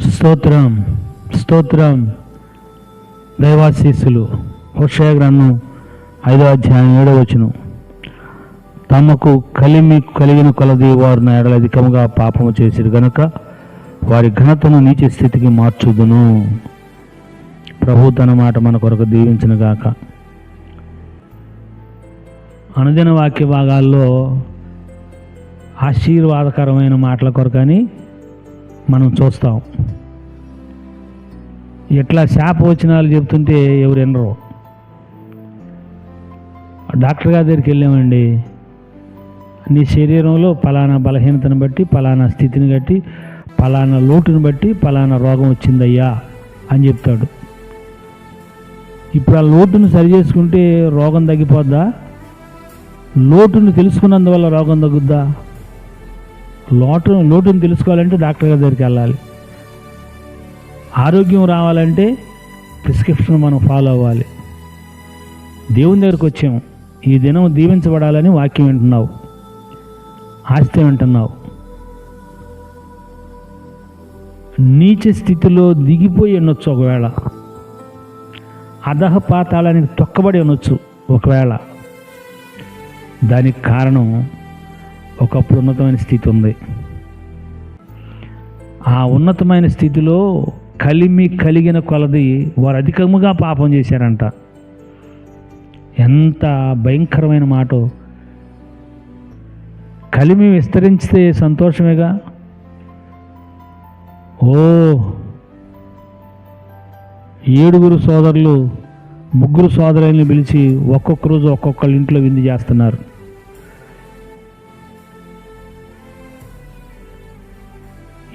స్తోత్రం స్తోత్రం. దైవాశీస్సులు. హుషయ గ్రంథం ఐదో అధ్యాయం ఏడో వచ్చును తమకు కలిమి కలిగిన కొలది వారు నేడలు ఎడల అధికముగా పాపము చేసిరు గనుక వారి ఘనతను నీచ స్థితికి మార్చుదును. ప్రభు తన మాట మన కొరకు దీవించిన గాక. అనుదిన వాక్య భాగాల్లో ఆశీర్వాదకరమైన మాటల కొరకని మనం చూస్తాం. ఎట్లా శాప వచనాలు చెప్తుంటే ఎవరు వినరు. డాక్టర్ గారి దగ్గరికి వెళ్ళామండి. నీ శరీరంలో పలానా బలహీనతను బట్టి పలానా స్థితిని బట్టి పలానా లోటుని బట్టి పలానా రోగం వచ్చిందయ్యా అని చెప్తాడు. ఇప్పుడు ఆ లోటును సరి చేసుకుంటే రోగం తగ్గిపోద్దా? లోటును తెలుసుకున్నందువల్ల రోగం తగ్గుద్దా? లోటు లోటును తెలుసుకోవాలంటే డాక్టర్ గారి దగ్గరికి వెళ్ళాలి. ఆరోగ్యం రావాలంటే ప్రిస్క్రిప్షన్ మనం ఫాలో అవ్వాలి. దేవుని దగ్గరికి వచ్చాము. ఈ దినం దీవించబడాలని వాక్యం వింటున్నావు. ఆస్తి వింటున్నావు. నీచ స్థితిలో దిగిపోయి ఉండొచ్చు ఒకవేళ. అధహ పాతాళానికి తొక్కబడి ఉండొచ్చు ఒకవేళ. దానికి కారణం ఒకప్పుడు ఉన్నతమైన స్థితి ఉంది. ఆ ఉన్నతమైన స్థితిలో కలిమి కలిగిన కొలది వారు అధికముగా పాపం చేశారంట. ఎంత భయంకరమైన మాట. కలిమి విస్తరించితే సంతోషమేగా? ఓ ఏడుగురు సోదరులు ముగ్గురు సోదరులను పిలిచి ఒక్కొక్క రోజు ఒక్కొక్కళ్ళ ఇంట్లో విందు చేస్తున్నారు.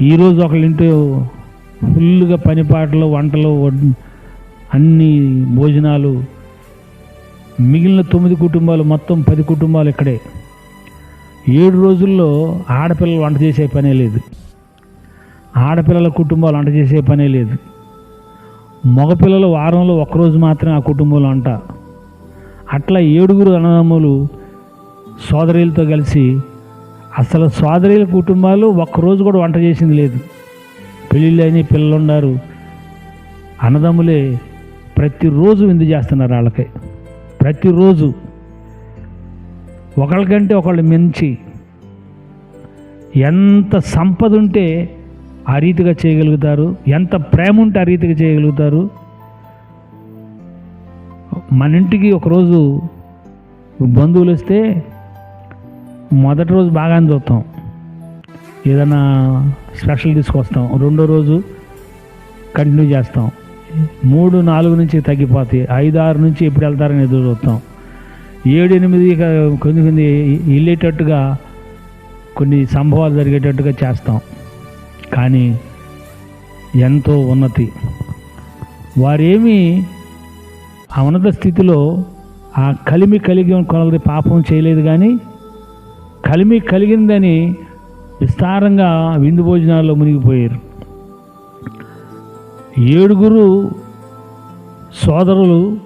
ఈరోజు ఒకళ్ళింటో ఫుల్గా పనిపాటలు వంటలు వడ్- అన్ని భోజనాలు. మిగిలిన తొమ్మిది కుటుంబాలు మొత్తం పది కుటుంబాలు ఇక్కడే. ఏడు రోజుల్లో ఆడపిల్లలు వంట చేసే పనే లేదు. ఆడపిల్లల కుటుంబాలు వంట చేసే పనే లేదు. మగపిల్లలు వారంలో ఒక్కరోజు మాత్రమే ఆ కుటుంబంలో వంట. అట్లా ఏడుగురు అన్నదమ్ములు సోదరులతో కలిసి అసలు సోదరీల కుటుంబాలు ఒక్కరోజు కూడా వంట చేసింది లేదు. పెళ్ళిళ్ళు పిల్లలు ఉన్నారు అన్నదమ్ములే ప్రతిరోజు విందు చేస్తున్నారు వాళ్ళకి. ప్రతిరోజు. ఒకళ్ళకంటే ఒకళ్ళు మించి. ఎంత సంపద ఉంటే ఆ రీతిగా చేయగలుగుతారు. ఎంత ప్రేమ ఉంటే ఆ రీతిగా చేయగలుగుతారు. మన ఇంటికి ఒకరోజు బంధువులు వస్తే మొదటి రోజు బాగానే చూస్తాం. ఏదైనా స్పెషల్ తీసుకొస్తాం రెండో రోజు కంటిన్యూ చేస్తాం. మూడు నాలుగు నుంచి తగ్గిపోతాయి. ఐదు ఆరు నుంచి ఎప్పుడు వెళ్తారని ఎదురు చూస్తాం. ఏడు ఎనిమిది ఇక కొన్ని కొన్ని వెళ్ళేటట్టుగా కొన్ని సంభవాలు జరిగేటట్టుగా చేస్తాం. కానీ ఎంతో ఉన్నతి. వారేమి ఆ ఉన్నత స్థితిలో ఆ కలిమి కలిగి కొలది పాపం చేయలేదు కానీ కలిమి కలిగిందని విస్తారంగా విందు భోజనాల్లో మునిగిపోయారు. ఏడుగురు సోదరులు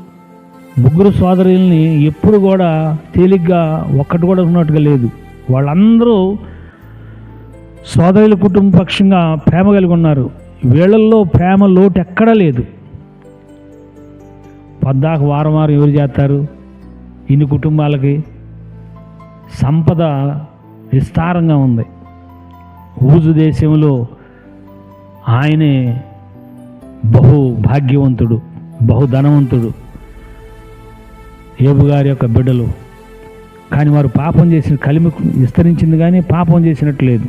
ముగ్గురు సోదరుల్ని ఎప్పుడు కూడా తేలిగ్గా ఒక్కటి కూడా ఉన్నట్టుగా లేదు. వాళ్ళందరూ సోదరుల కుటుంబ పక్షంగా ప్రేమ కలిగి ఉన్నారు. వీళ్ళల్లో ప్రేమ లోటు ఎక్కడా లేదు. పద్దాక వారం వారం ఎవరు చేస్తారు? ఇన్ని కుటుంబాలకి సంపద విస్తారంగా ఉంది. ఊజు దేశంలో ఆయనే బహు భాగ్యవంతుడు బహు ధనవంతుడు ఏబు గారి యొక్క బిడ్డలు. కానీ వారు పాపం చేసిన కలిమి విస్తరించింది కానీ పాపం చేసినట్టు లేదు.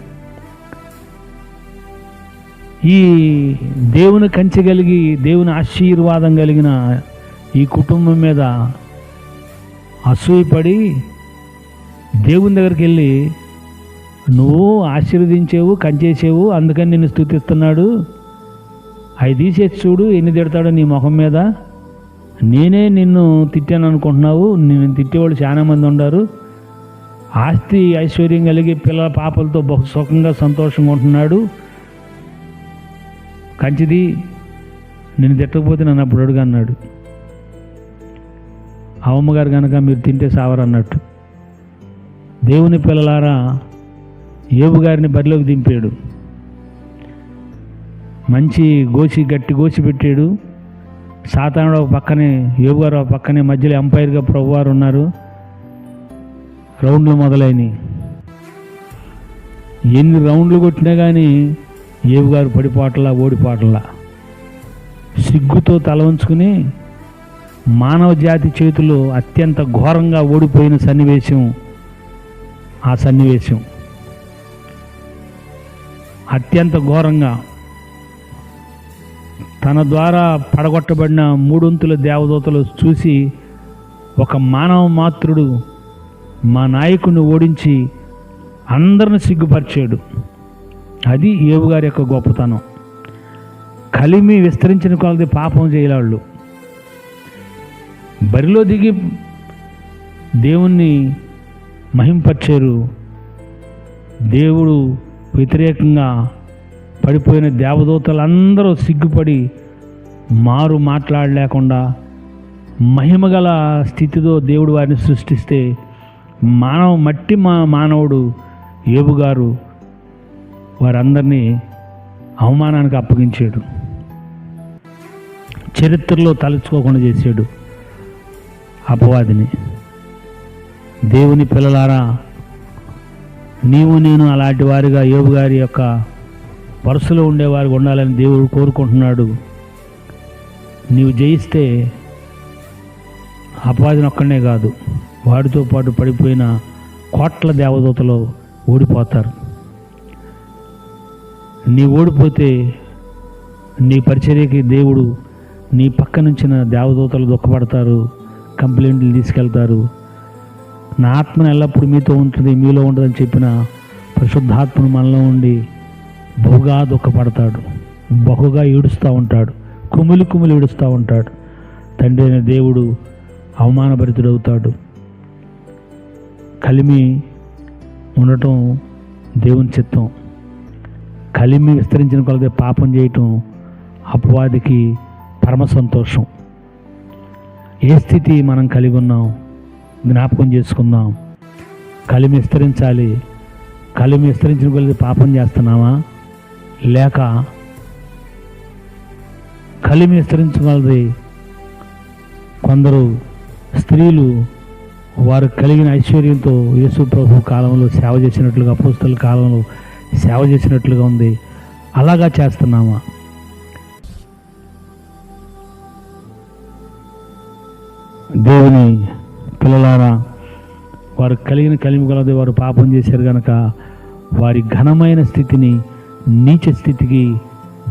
ఈ దేవుని కంచె కలిగి దేవుని ఆశీర్వాదం కలిగిన ఈ కుటుంబం మీద అసూయపడి దేవుని దగ్గరికి వెళ్ళి నువ్వు ఆశీర్వదించేవు కంచేసేవు అందుకని నిన్ను స్థుతిస్తున్నాడు. అవి తీసేసి చూడు ఎన్ని తిడతాడో నీ ముఖం మీద. నేనే నిన్ను తిట్టాను అనుకుంటున్నావు. నేను తిట్టేవాళ్ళు చాలా మంది ఉన్నారు ఆస్తి ఐశ్వర్యం కలిగి పిల్లల పాపలతో బహు సుఖంగా సంతోషంగా ఉంటున్నాడు. కంచిది నేను తిట్టకపోతే నన్ను అప్పుడు అడుగు అన్నాడు. అవమ్మగారు కనుక మీరు తింటే సావరన్నట్టు. దేవుని పిల్లలారా ఏబు గారిని బరిలోకి దింపాడు. మంచి గోచి గట్టి గోచి పెట్టాడు. సాతానుడు ఒక పక్కనే యోగు గారు ఒక పక్కనే మధ్యలో ఎంపైర్గా ప్రభువారు ఉన్నారు. రౌండ్లు మొదలైనవి. ఎన్ని రౌండ్లు కొట్టినా కానీ ఏవు గారు పడిపోవట్లా ఓడిపోవట్లా సిగ్గుతో తల ఉంచుకుని మానవ జాతి చేతిలో అత్యంత ఘోరంగా ఓడిపోయిన సన్నివేశం ఆ సన్నివేశం. అత్యంత ఘోరంగా. తన ద్వారా పడగొట్టబడిన మూడొంతుల దేవదూతలు చూసి ఒక మానవ మాతృడు మా నాయకుని ఓడించి అందరిని సిగ్గుపరిచాడు. అది ఏవుగారి యొక్క గొప్పతనం. కలిమి విస్తరించిన కొలది పాపం చేయలాళ్ళు. బరిలో దిగి దేవుణ్ణి మహింపరిచారు దేవుడు వ్యతిరేకంగా పడిపోయిన దేవదూతలందరూ సిగ్గుపడి మారు మాట్లాడలేకుండా మహిమగల స్థితితో దేవుడు వారిని సృష్టిస్తే మానవ మట్టి మా మానవుడు ఏబు గారు వారందరినీ అవమానానికి అప్పగించాడు. చరిత్రలో తలుచుకోకుండా చేశాడు అపవాదిని. దేవుని పిల్లలారా నీవు నేను అలాంటి వారిగా యోబు గారి యొక్క వరుసలో ఉండేవారు ఉండాలని దేవుడు కోరుకుంటున్నాడు. నీవు జయిస్తే అపవాదిని ఒక్కడే కాదు వాడితో పాటు పడిపోయిన కోట్ల దేవదూతలు ఓడిపోతారు. నీ ఓడిపోతే నీ పరిచర్యకి దేవుడు నీ పక్క నుంచిన దేవదూతలు దుఃఖపడతారు కంప్లైంట్లు తీసుకెళ్తారు. నా ఆత్మను ఎల్లప్పుడూ మీతో ఉంటుంది మీలో ఉంటుందని చెప్పిన పరిశుద్ధాత్మను మనలో ఉండి బహుగా దుఃఖపడతాడు బహుగా ఏడుస్తూ ఉంటాడు కుమిలి కుమిలి ఏడుస్తూ ఉంటాడు. తండ్రి అయిన దేవుడు అవమానభరితుడవుతాడు. కలిమి ఉండటం దేవుని చిత్తం. కలిమి విస్తరించిన కొలది పాపం చేయటం అపవాదికి పరమ సంతోషం. ఏ స్థితి మనం కలిగి ఉన్నాం? జ్ఞాపకం చేసుకుందాం. కలిమి విస్తరించాలి. కలిమి విస్తరించిన కొలది పాపం చేస్తున్నామా? లేక కలిమి విస్తరించగలది కొందరు స్త్రీలు వారు కలిగిన ఐశ్వర్యంతో యేసు ప్రభు కాలంలో సేవ చేసినట్లుగా అపోస్తుల కాలంలో సేవ చేసినట్లుగా ఉంది. అలాగా చేస్తున్నామా? దేవుని పిల్లలారా వారు కలిగిన కలిమి గలది వారు పాపం చేశారు గనక వారి ఘనమైన స్థితిని నీచ స్థితికి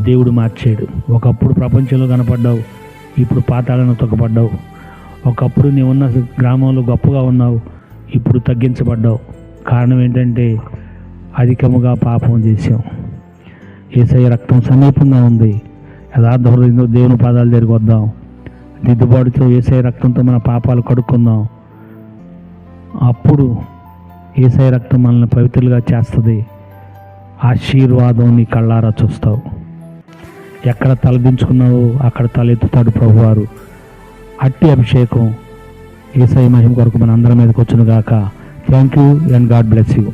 దేవుడు మార్చాడు. ఒకప్పుడు ప్రపంచంలో కనపడ్డావు ఇప్పుడు పాతాళను తొక్కపడ్డావు. ఒకప్పుడు నీవు ఉన్న గ్రామంలో గొప్పగా ఉన్నావు ఇప్పుడు తగ్గించబడ్డావు. కారణం ఏంటంటే అధికముగా పాపం చేసాం ఏసయ్య రక్తం సమీపంగా ఉంది. యథార్థ హృదయంతో దేవుని పాదాలు దగ్గరికి వద్దాం. దిద్దుబాటుతో ఏసఐ రక్తంతో మన పాపాలు కడుక్కుందాం. అప్పుడు ఏసై రక్తం మనల్ని పవిత్రులుగా చేస్తుంది. ఆశీర్వాదం నీ కళ్ళారా చూస్తావు. ఎక్కడ తలదించుకున్నావో అక్కడ తలెత్తుతాడు ప్రభువారు. అట్టి అభిషేకం ఏసై మహిమ కొరకు మన అందరి మీదకి వచ్చును గాక. Thank you and God bless you